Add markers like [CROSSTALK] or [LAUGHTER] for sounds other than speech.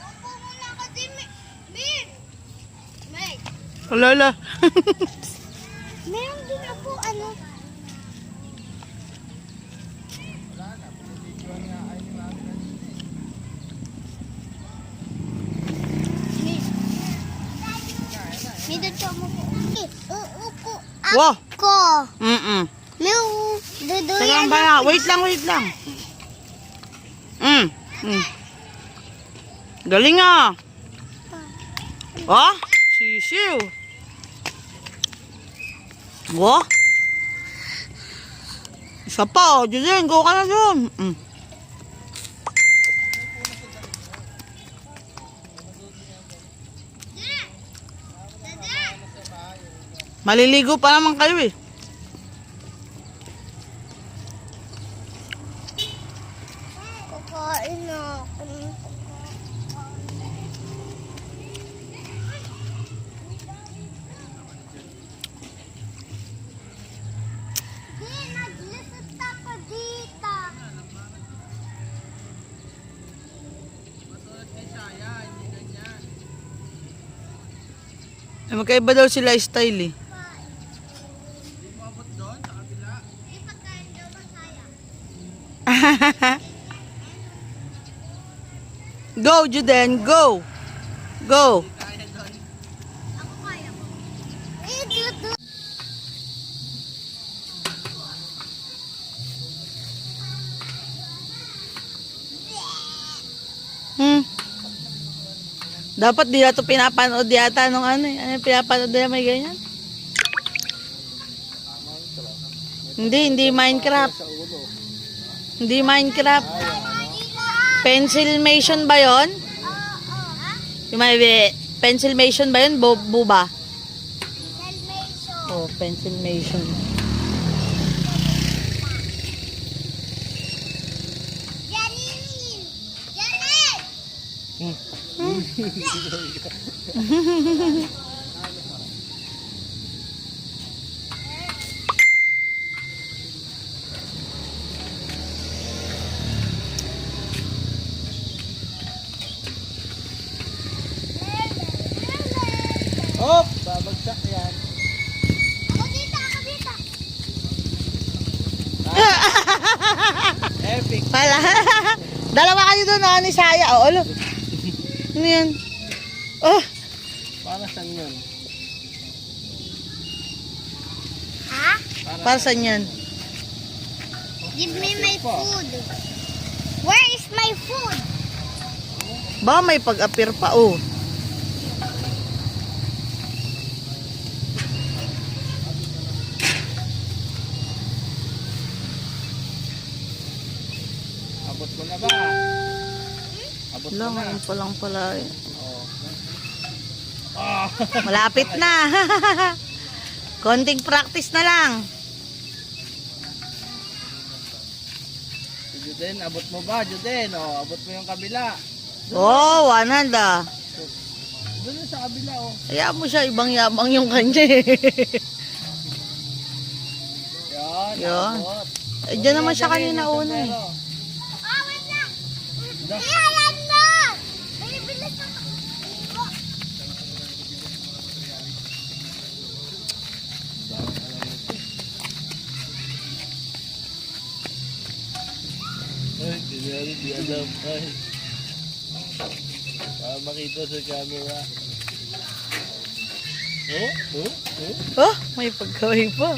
Opo muna [LAUGHS] ka din, Mir. Meg. Lala. Meron din ako, ano? Dito mo po. Eh, uupo Wow. ako. Mm-mm. Teka duduyan lang ba? Wait lang, wait lang. Mm. mm. Galing ah. Oh, sisiw. Wo? Isa pa, oh. Julian, go ka na dun. Mm. Maliligo pa naman kayo eh. Kakain na ako. Di, Eh, magkaiba daw sila style eh. [LAUGHS] Go, Juden, go. Go. Ako kaya ko. Eh, dito. Hmm. Dapat di na ito pinapanood yata nung ano eh. Ano yung pinapanood nila may ganyan? Hindi, hindi Minecraft. Hindi Minecraft. Pencilmation ba ha? Yung may pencilmation ba yun? Buba? Oh, pencilmation. Hop! Babagsak yan. Ako dito, ako dito. Epic. Pala. [LAUGHS] Dalawa kayo doon, ah, ni Saya. Oh, alo. Ano yan? Oh, Para saan yun? Ha? para saan yan? Give me my food. Where is my food? Ba, may pag-appear pa, oh. Abot mo na ba? Abot na. ngayon pa lang pala. eh. Oo. Ah! [LAUGHS] Malapit na. [LAUGHS] Konting practice na lang. Juden, abot mo ba, Juden? O, abot mo yung kabila. Oh, one hand ah. Doon sa kabila, oh. Kaya mo siya, ibang yabang yung kanya eh. [LAUGHS] Yan, Yan. abot. Eh, dyan naman siya kanina una eh. Ah, wait lang. Da. Ihalan mo! Bibilis ako. Oh, Ay, di alam. Ay. Para makita sa camera. Oh, oh, oh. Oh, may pagkaway pa.